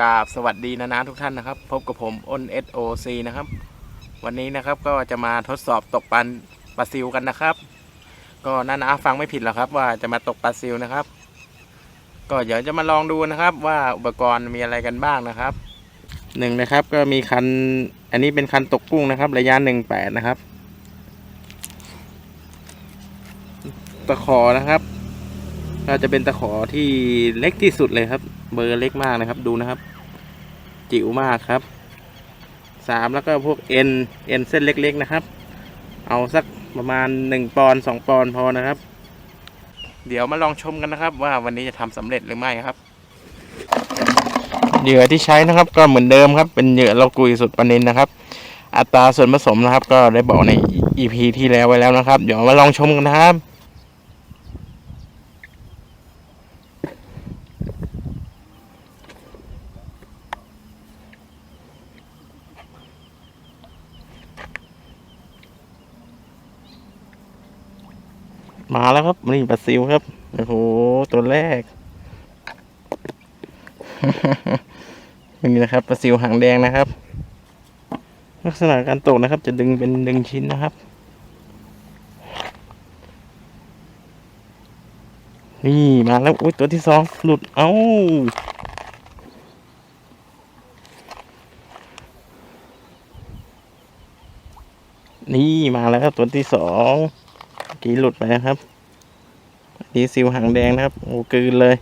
กราบสวัสดีนะนะทุกท่านนะครับ พบกับผมอ้น SOC นะครับ วันนี้นะครับก็จะมาทดสอบตกปลาปลาซิวกันนะครับ ก็นานะฟังไม่ผิดหรอกครับ ว่าจะมาตกปลาซิวนะครับ ก็เดี๋ยวจะมาลองดูนะครับ ว่าอุปกรณ์มีอะไรกันบ้างนะครับหนึ่งนะครับ ก็มีคันอันนี้เป็นคันตกกุ้งนะครับ ระยะหนึ่งแปดนะครับตะขอนะครับ ก็จะเป็นตะขอที่เล็กที่สุดเลยครับ เบอร์เล็กมากนะครับดูนะครับ จิ๋วมากครับสามแล้วก็พวกเอ็นเอ็นเส้นเล็กๆนะครับ เอาสักประมาณหนึ่งปอนสองปอนพอนะครับ เดี๋ยวมาลองชมกันนะครับ ว่าวันนี้จะทำสำเร็จหรือไม่ครับเหยื่อที่ใช้นะครับ ก็เหมือนเดิมครับ เป็นเหยื่อเรากุยสุดปนินนะครับ อัตราส่วนผสมนะครับ ก็ได้บอกใน EP ที่แล้วไว้แล้วนะครับ เดี๋ยวมาลองชมกันนะครับ มาแล้ว ครับนี่ปลาซิวครับ โอ้โห ตัวแรก นี่นะครับปลาซิวหางแดงนะครับ ลักษณะการตกนะครับ จะดึงเป็นดึงชิ้นนะครับ นี่มาแล้วอุ้ยตัวที่สองหลุดเอ้านี่มาแล้วครับตัวที่สองกี้หลุดไปนะครับ นี่ซิวหางแดงนะครับโอ้กืนเลย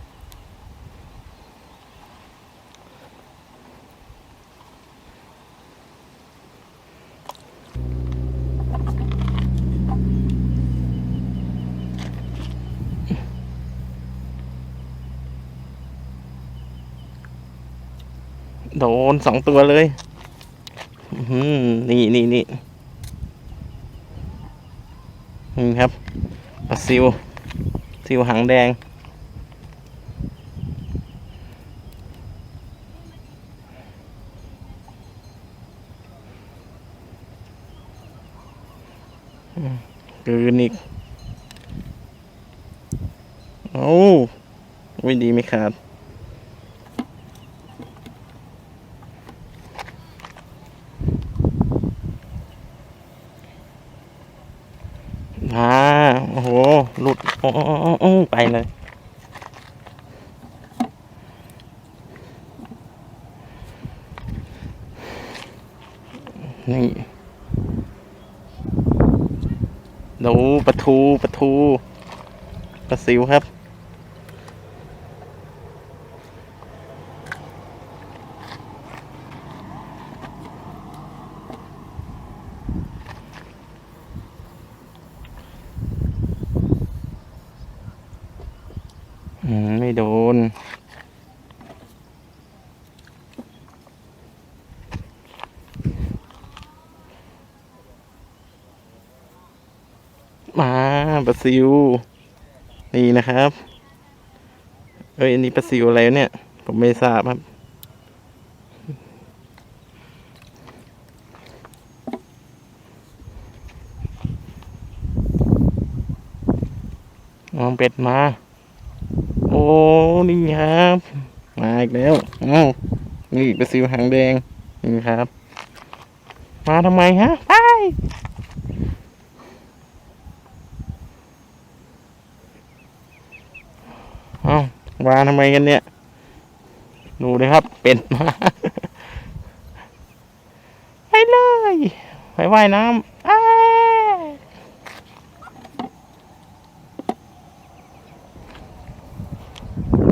โดนสองตัวเลยอื้อหือนี่นี่นี่นี่ครับปลาซิว ซิวหางแดงอืมกลืนอีก โอ้วิดีไม่ขาด อ่าโอ้โห หลุดโอ้โอ้โอ้โอ้ไปเลย นี่ดูปลาทูปลาทูปลาซิวครับอืมไม่โดน มา ปลาซิว นี่นะครับ เอ้ยอันนี้ปลาซิวอะไรเนี่ย ผมไม่ทราบครับมองเป็ดมา โอ้ นี่ครับ มาอีกแล้วเอ้านี่ปลาซิวหางแดง นี่ครับ มาทำไมฮะ ไป เอ้ามา ทำไมกันเนี่ย ดูเลยครับ เป็ดมาไปเลย ไปว่ายน้ำ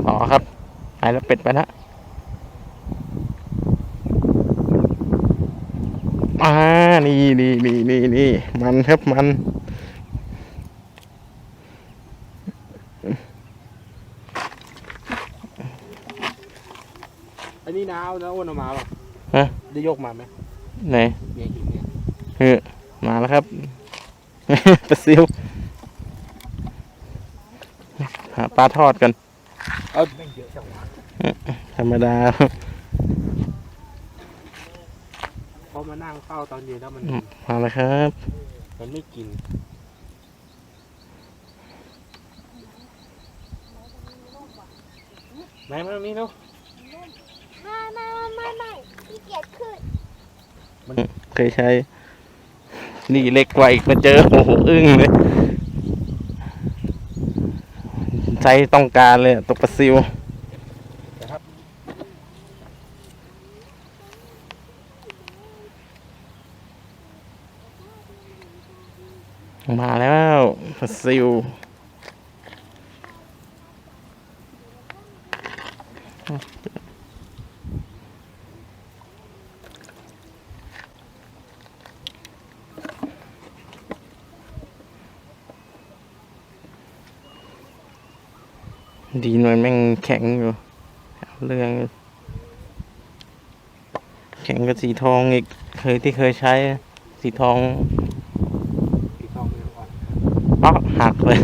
อ๋อครับไปแล้วเป็ดไปแล้วอ่า นี่นี่นี่นี่นี่มันครับมันนี้น้าเอาน้าอ้วนเอามาป่ะ ฮะ ได้ยกมาไหมไหนเมียหินเนี่ยเฮ้ยมาแล้วครับ ปลาซิวหาปลาทอดกันเออไม่เยอะจังหวะธรรมดาเพราะมานั่งเฝ้าตอนเย็นแล้วมันอืมมาแล้วครับ มันไม่กินไหนมาตรงนี้เนาะ ไม่ไม่ไม่ไม่ขี้เกียจขึ้นมันเคยใช้ นี่เล็กกว่าอีกมาเจอโอ้โหอึ้งเลยใช้ต้องการเลยตกปลาซิวมาแล้วปลาซิว ดีหน่อยแม่งแข็งอยู่เรื่อง แข็งกับสีทองอีก เคยที่เคยใช้ สีทองสีทองมันอ่อนป๊อกหักเลย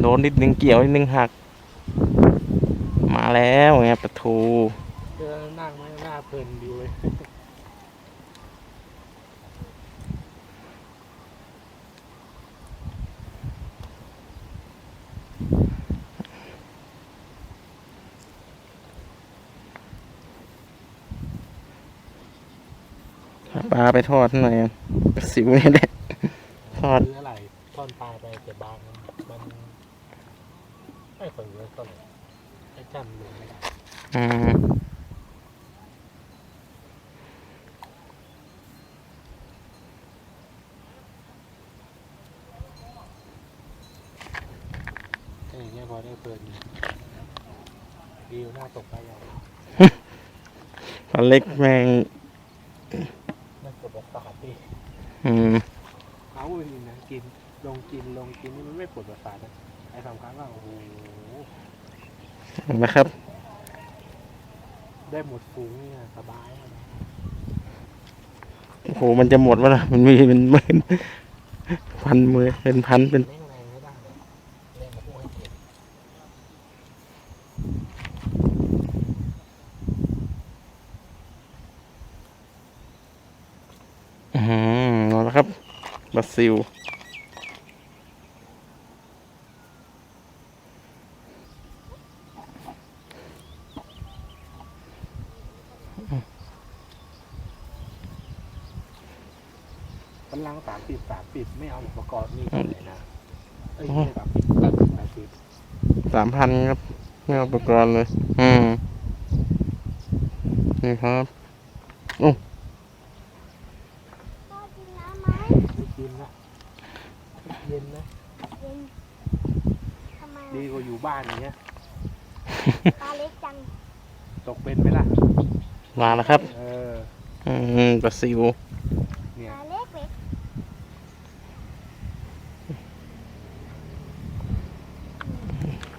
โดนนิดนึงเกี่ยวนิดนึงหัก มาแล้วไงประทูเจอนั่งไม่น่าเพลินดีเลย ป ลาไปทอดหน่อยอะสิวนี่แหละทอดซื้ออะไรต้นปลายไปแต่บางมันมันไม่ค่อยเวิร์กเท่าไหร่ไอ้จำเลยไม่ได้อืมถ้าอย่างเงี้ยพอได้เพลินดีหน้าตกไปใหญ่ปลาเล็กแมง น่ากดประสาทดิ อืมเอาจริงนะกินลงกินลงกินนี่มันไม่ปวดประสาทนะไอ้สำคัญว่าโอ้โหนะครับ ได้หมดฟุ้งเนี่ยสบายนะโอ้โหมันจะหมดวะล่ะมันมีเป็นหมื่นพันมือเป็นพันเป็น แม่งแรงไม่ได้เลยแรงมาพูดให้เจ็บ อืมเอาละครับ บราซิล กำลังสามสิบสามสิบไม่เอาอุปกรณ์นี่เลยนะเอ้ยไม่ใช่สามสิบแปดสิบแปดสิบสามพันครับไม่เอาอุปกรณ์เลย อืม นี่ครับพ่อกินน้ำไหม ไม่กิ นนะเย็นนะเย็นทำไมดีกว่าอยู่บ้านอย่างเงี้ยปลาเล็กจังตกเป็นไหมล่ะมาแล้วครับเอออืมบราซิลเนี่ปยลาเล็กเล็ก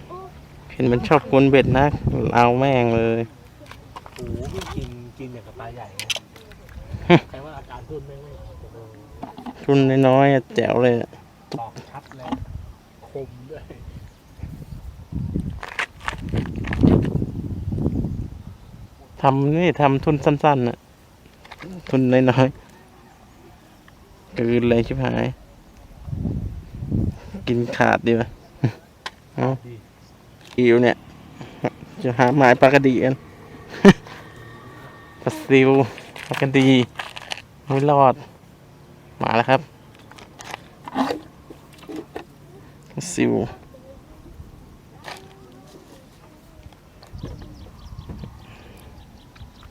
อู้เห็นมันชอบกวนเบ็ดนะเอาแม่งเลยโอ้โหไม่กินกินอย่างกับปลาใหญ่นะใครว่าอาการทุ่นไม่ไม่ โอ้โหทุนน้อยๆอะแจ๋วเลยอะตอกชัดเลยคมด้วยทำนี่ทำทุนสั้นๆน่ะ ทุนน้อยๆกลืนเลยชิบหาย กินขาดดีวะเอาดีอิวเนี่ย จะหาหมายปลากระดีกันปลาซิวปลากระดี ไม่รอด มาแล้วครับปลาซิว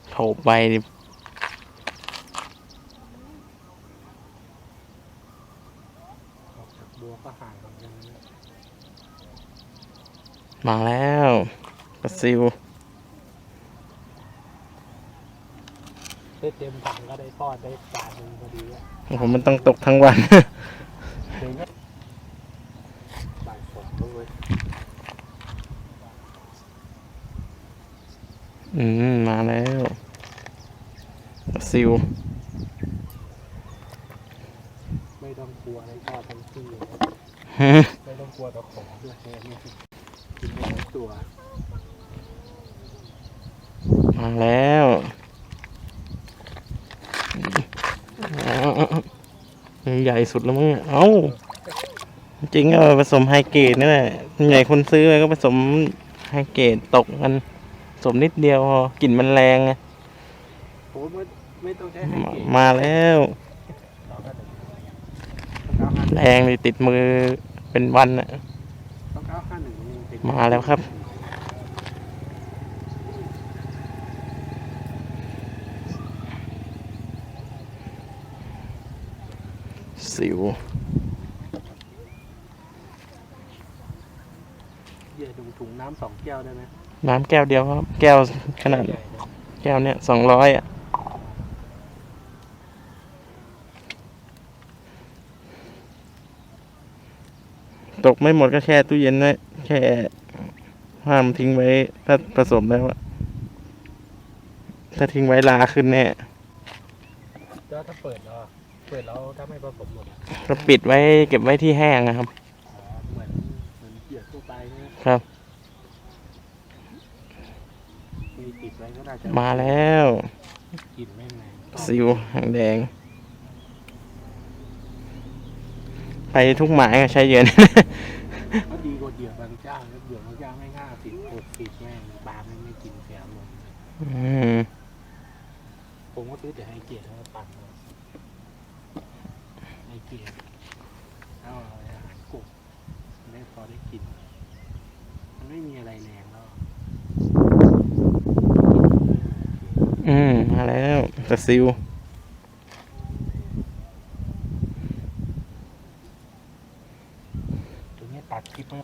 โถไปดิออกจากบัวก็ห่างกันนะมาแล้วปลาซิว ได้เต็มถังก็ได้ทอดได้จานหนึงพอดีอะโอ้โหมันต้องตกทั้งวัน เดี๋ยวก็บ่ายสองแล้วเว้ยอืม มาแล้วปลาซิวไม่ต้องกลัวอะไรทอดทั้งที่เลยไม่ต้องกลัวตะขอด้วยแค่นี้กินได้ทั้งตัว มาแล้วเอาๆๆ ใหญ่สุดแล้วมั้งเนี่ยเอ้า จริงก็ผสมไฮเกรดนี่แหละส่วนใหญ่คนซื้อไปก็ผสมไฮเกรดตกกันสมนิดเดียวพอกลิ่นมันแรงไงโอ้ไม่ไม่ต้องใช้ไฮมาเกตมาแล้วเราก็ถึงต้องก้าวห้าแรงเลยติดมือเป็นวันอะต้องก้าวห้าหนึ่งเป็นมาแล้วครับ สิวเหยื่อถุงถุงน้ำสองแก้วได้ไหมน้ำแก้วเดียวครับ แก้วขนาดใหญ่เลยแก้วเนี้ยสองร้อยอะตกไม่หมดก็แช่ตู้เย็นไว้แช่ห้ามทิ้งไว้ ถ้าผสมแล้วอะถ้าทิ้งไว้ลาขึ้นแน่ แล้วถ้าเปิดแล้วอะ เปิดแล้วถ้าไม่ผสมหมดอะก็ปิดไว้เก็บไว้ที่แห้งนะครับอ๋อเหมือนเหมือนเหยื่อทั่วไปนะครับ มีติดไว้ก็น่าจะมาแล้วกลิ่นไม่แรงซิวหางแดง ไปทุกหมายก็ใช้เยอะนะ ก็ดีกว่าเหยื่อบางเจ้าแล้วเหยื่อบางเจ้าไม่ง่าสิบหกสิบแม่งปลาไม่ไม่กินเสียลงอืมผมก็ซื้อแต่ไฮเกียร์แล้วก็ปั่นเอาไฮเกียร์แล้วเอาอาหารกบได้พอได้กิน มัน ไม่มีอะไรแรงแล้วอืมมาแล้วแต่ซิว ตัวนี้ตัดคลิปมา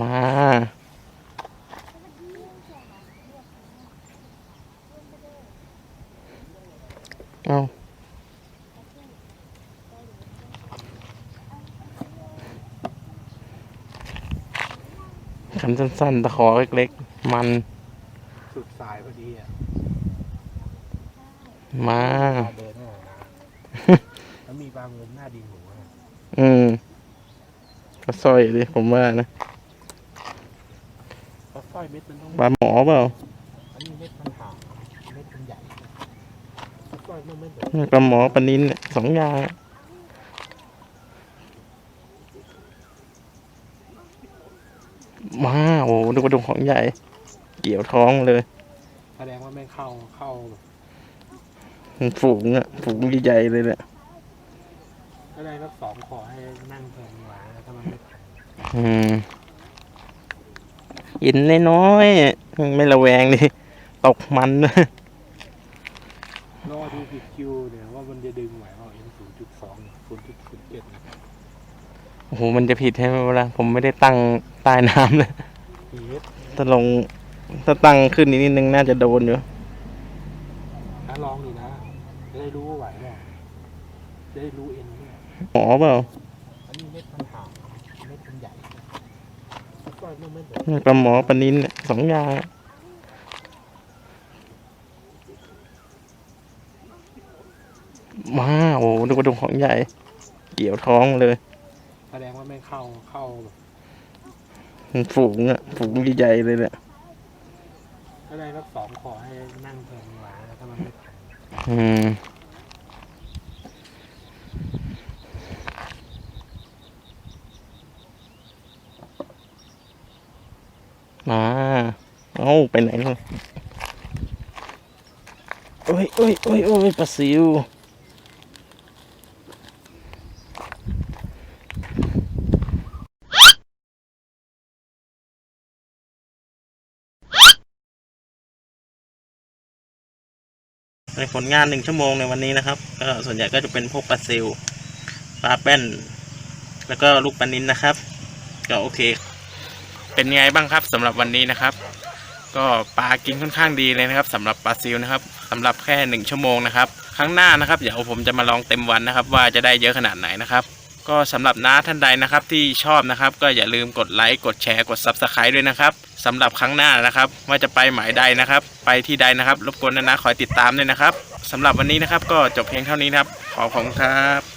มา เอา คำสั้นๆ ตะขอเล็กๆ มันสุดสายพอดีอะมาปลาเดินหน้านะแล้วมีบางมุมหน้าดินหมูอะอืมก็สร้อยดิผมว่านะเพราะสร้อยเม็ดมันต้องปลาหมอเปล่าอันนี้เม็ดมันห่างเม็ดมันใหญ่เพราะสร้อยมันไม่เหมือนปลาหมอปลานินเนี่ยสองอย่างอะ มา โอ้โหดูกระดูกของใหญ่ เกี่ยวท้องเลย แสดงว่าไม่เข้าเข้าแบบฝูงอะ ฝูงใหญ่ๆเลยแหละก็ได้สักสองขอให้นั่งเพลินหวาถ้ามันไม่ทันอืมอินน้อยๆไม่ระแวงดิตกมันรอดูผิดคิวเนี่ยว่ามันจะดึงไหวเปล่าเอ็นศูนย์จุดสองศูนย์จุดศูนย์เจ็ด โอ้โห มันจะผิดใช่ไหมเวลาผมไม่ได้ตั้งใต้น้ำเลยพีเอสถ้าลงถ้าตั้งขึ้นนิดนึงน่าจะโดนอยู่ถ้าลองดีนะจะได้รู้ว่าไหวเปล่าจะได้รู้เอ็นเนี่ยหมอเปล่าอันนี้เม็ดมันห่างเม็ดมันใหญ่เพราะสร้อยมันไม่เหมือนปลาหมอปลานินเนี่ยสองอย่างอะมาโอ้โหดูกระดูกของใหญ่ เกี่ยวท้องเลย แสดงว่าไม่เข้าเข้าแบบฝูงอะฝูงใหญ่ๆเลยแหละก็ได้สักสองขอให้นั่งเพลินหวาถ้ามันไม่ทันอืมมาเอาไปไหนเนอะโอ้ยโอ้ยโอ้ยโอ้ยปลาซิว ผลงานหนึ่งชั่วโมงในวันนี้นะครับก็ส่วนใหญ่ก็จะเป็นพวกปลาซิลปลาแป้น แล้วก็ลูกปลานินนะครับ ก็โอเค เป็นไงบ้างครับสำหรับวันนี้นะครับ ก็ปลากินค่อนข้างดีเลยนะครับสำหรับปลาซิลนะครับสำหรับแค่หนึ่งชั่วโมงนะครับครั้งหน้านะครับเดี๋ยวผมจะมาลองเต็มวันนะครับ ว่าจะได้เยอะขนาดไหนนะครับ ก็สำหรับน้าท่านใดนะครับที่ชอบนะครับ ก็อย่าลืมกดไลค์กดแชร์กด Subscribe ด้วยนะครับสำหรับครั้งหน้านะครับ ว่าจะไปหมายใดนะครับ ไปที่ใดนะครับ รบกวนนะนะคอยติดตามด้วยนะครับสำหรับวันนี้นะครับ ก็จบเพียงเท่านี้นะครับ ขอบคุณครับ